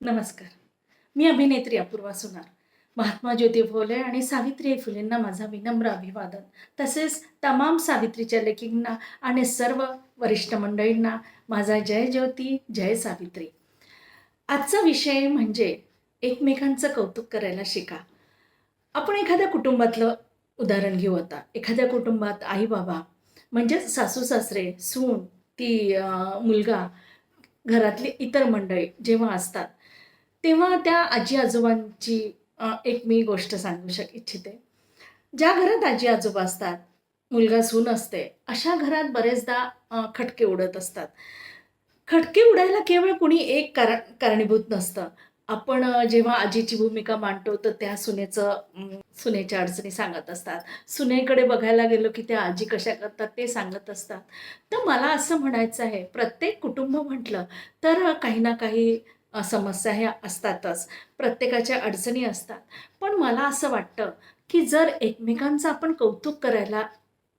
नमस्कार. मी अभिनेत्री अपूर्वा सुनार. महात्मा ज्योती फुले आणि सावित्री फुलेंना माझा विनम्र अभिवादन. तसेच तमाम सावित्रीच्या लेखींना आणि सर्व वरिष्ठ मंडळींना माझा जय ज्योती जय सावित्री. आजचा विषय म्हणजे एकमेकांचं कौतुक करायला शिका. आपण एखाद्या कुटुंबातलं उदाहरण घेऊ आता. एखाद्या कुटुंबात आई बाबा म्हणजेच सासू सासरे सून ती मुलगा घरातली इतर मंडळी जेव्हा असतात तेव्हा त्या आजी आजोबांची एक मी गोष्ट सांगू शक इच्छिते. ज्या घरात आजी आजोबा असतात मुलगा सून असते अशा घरात बरेचदा खटके उडत असतात. खटके उडायला केवळ कुणी एक कारण कारणीभूत नसतं. आपण जेव्हा आजीची भूमिका मांडतो तर त्या सुनेचं सुनेच्या अडचणी सांगत असतात. सुनेकडे बघायला गेलो की त्या आजी कशा करतात ते सांगत असतात. तर मला असं म्हणायचं आहे प्रत्येक कुटुंब म्हटलं तर काही ना काही समस्या ह्या असतातच. प्रत्येकाच्या अडचणी असतात. पण मला असं वाटतं की जर एकमेकांचं आपण कौतुक करायला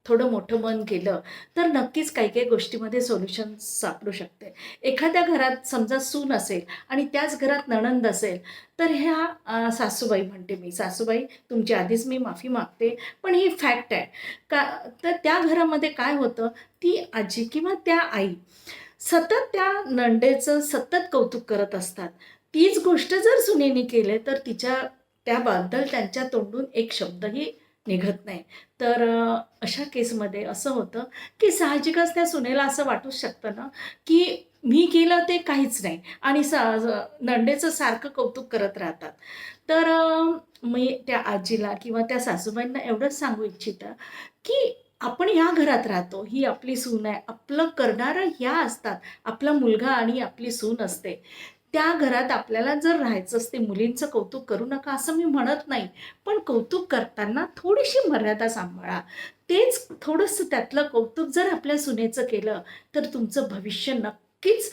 थोडं मोठं मन केलं तर नक्कीच काही काही गोष्टीमध्ये सोल्युशन सापडू शकते. एखाद्या घरात समजा सून असेल आणि त्याच घरात नणंद असेल तर ह्या सासूबाई म्हणते मी. सासूबाई तुमची आधीच मी माफी मागते पण ही फॅक्ट आहे. का तर त्या घरामध्ये काय होतं? ती आजी किंवा त्या आई सतत त्या नंडेचं सतत कौतुक करत असतात. तीच गोष्ट जर सुनेने केले तर तिच्या त्याबद्दल त्यांच्या तोंडून एक शब्दही निघत नाही. तर अशा केसमध्ये असं होतं की साहजिकच त्या सुनेला असं वाटूच शकतं ना की मी केलं ते काहीच नाही. आणि सा नंडेचं सारखं कौतुक करत राहतात. तर मी त्या आजीला किंवा त्या सासूबाईंना एवढंच सांगू इच्छितं की आपण या घरात राहतो ही आपली सून आहे. आपलं करणारं ह्या असतात. आपला मुलगा आणि आपली सून असते. त्या घरात आपल्याला जर राहायचं असते मुलींचं कौतुक करू नका असं मी म्हणत नाही. पण कौतुक करताना थोडीशी मर्यादा सांभाळा. तेच थोडंसं त्यातलं कौतुक जर आपल्या सुनेचं केलं तर तुमचं भविष्य नक्की नक्कीच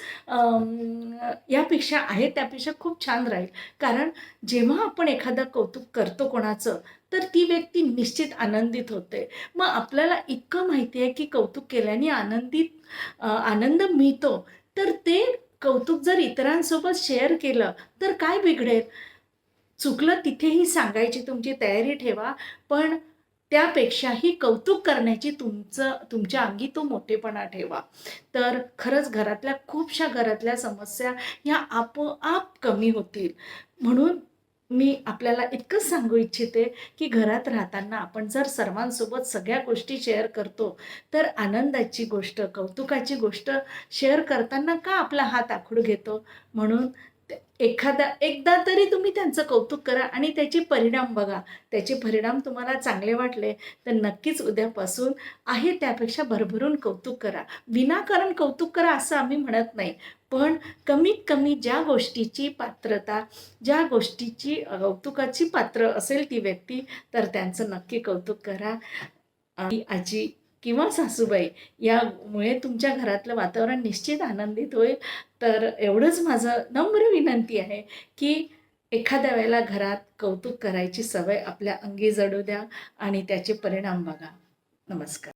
यापेक्षा आहे त्यापेक्षा खूप छान राहील. कारण जेव्हा आपण एखादं कौतुक करतो कोणाचं तर ती व्यक्ती निश्चित आनंदित होते. मग आपल्याला इतकं माहिती आहे की कौतुक केल्याने आनंदित आनंद मिळतो. तर ते कौतुक जर इतरांसोबत शेअर केलं तर काय बिघडेल? चुकलं तिथेही सांगायची तुमची तयारी ठेवा. पण त्यापेक्षाही कौतुक करण्याची तुमचं तुमच्या अंगी तो मोठेपणा ठेवा. तर खरंच घरातल्या खूपशा घरातल्या समस्या ह्या आपोआप कमी होतील. म्हणून मी आपल्याला इतकंच सांगू इच्छिते की घरात राहताना आपण जर सर्वांसोबत सगळ्या गोष्टी शेअर करतो तर आनंदाची गोष्ट कौतुकाची गोष्ट शेअर करताना का आपला हात आखूड घेतो? म्हणून एखादा एकदा तरी तुम्ही त्यांचं कौतुक करा आणि त्याचे परिणाम बघा. त्याचे परिणाम तुम्हाला चांगले वाटले तर नक्कीच उद्यापासून आहे त्यापेक्षा भरभरून कौतुक करा. विनाकारण कौतुक करा असं आम्ही म्हणत नाही. पण कमीत कमी ज्या गोष्टीची पात्रता ज्या गोष्टीची कौतुकाची पात्र असेल ती व्यक्ती तर त्यांचं नक्की कौतुक करा. आणि आजी किंवा सासूबाई यामुळे तुमच्या घरातलं वातावरण निश्चित आनंदित होईल. तर एवढंच माझं नम्र विनंती आहे की एखाद्या वेळेला घरात कौतुक करायची सवय आपल्या अंगी जडू द्या आणि त्याचे परिणाम बघा. नमस्कार.